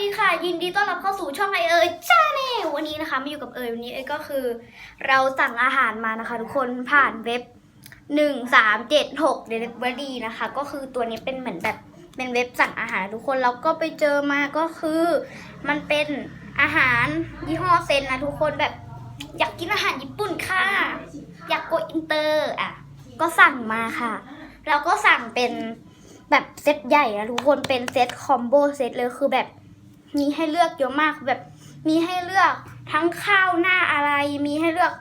ดีค่ะ ยินดีต้อนรับเข้าสู่ช่องไอเอ๋ยจ้าแน่วันนี้นะคะมาอยู่กับเอ๋ยวันนี้เอ๋ยก็คือ เราสั่งอาหารมานะคะ ทุกคนผ่านเว็บหนึ่งสามเจ็ดหกเดลิเวอรี่นะคะ ก็คือตัวนี้เป็นเหมือนแบบเป็นเว็บสั่งอาหารทุกคนเราก็ไปเจอมาก็คือ มันเป็นอาหารยี่ห้อเซนนะทุกคนแบบอยากกินอาหารญี่ปุ่นค่ะ อยากโกอินเตอร์อะก็สั่งมาค่ะเราก็สั่งเป็นแบบเซตใหญ่นะทุกคนเป็นเซตคอมโบเซตเลยคือแบบ มีให้เลือกเยอะมากแบบ มีให้เลือกทั้งข้าวหน้าอะไร มีให้เลือก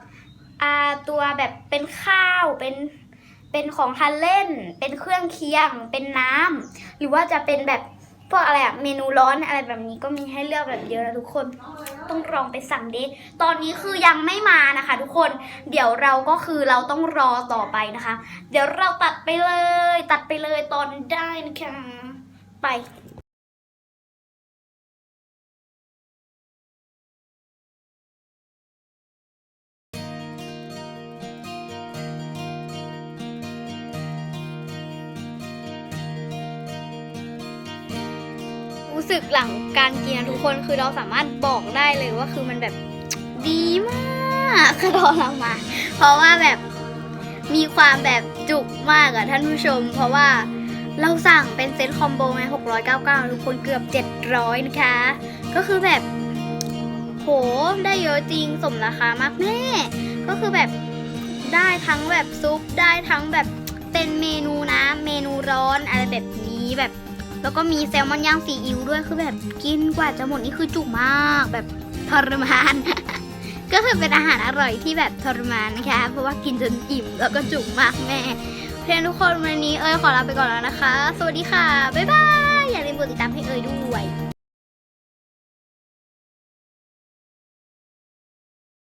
อาตัวแบบเป็นข้าวเป็นเป็นของทานเล่น เป็นเครื่องเคียง เป็นน้ำหรือว่าจะเป็นแบบพวกอะไรอะเมนูร้อนอะไรแบบนี้ก็มีให้เลือกแบบเยอะนะทุกคนต้องลองไปสั่งดิตอนนี้คือยังไม่มานะคะ ทุกคนเดี๋ยวเราก็คือเราต้องรอต่อไปนะคะ เดี๋ยวเราตัดไปเลย ตัดไปเลยตอนได้นะคะไป รู้สึกหลังการกินทุกคนคือเราสามารถบอกได้เลยว่าคือมันแบบดีมากคือตอนเรามา เพราะว่าแบบมีความแบบจุกมากอะท่านผู้ชม เพราะว่าเราสั่งเป็นเซตคอมโบไง699 ทุกคนเกือบ 700 นะคะ ก็คือแบบ โห ได้เยอะจริงสมราคามากแม่ ก็คือแบบได้ทั้งแบบซุป ได้ทั้งแบบเป็นเมนูนะ เมนูร้อนอะไรแบบนี้แบบ แล้วก็มีแซลมอนย่างซีอิ๊วด้วยคือแบบกินกว่าจะหมดนี่คือจุกมากแบบทรมาน ก็คือเป็นอาหารอร่อยที่แบบทรมานนะคะ เพราะว่ากินจนอิ่มแล้วก็จุกมากแม่เพื่อนทุกคนวันนี้เอ้ยขอลาไปก่อนแล้วนะคะ สวัสดีค่ะ บ๊ายบาย อย่าลืมกดติดตามให้เอ้ยด้วย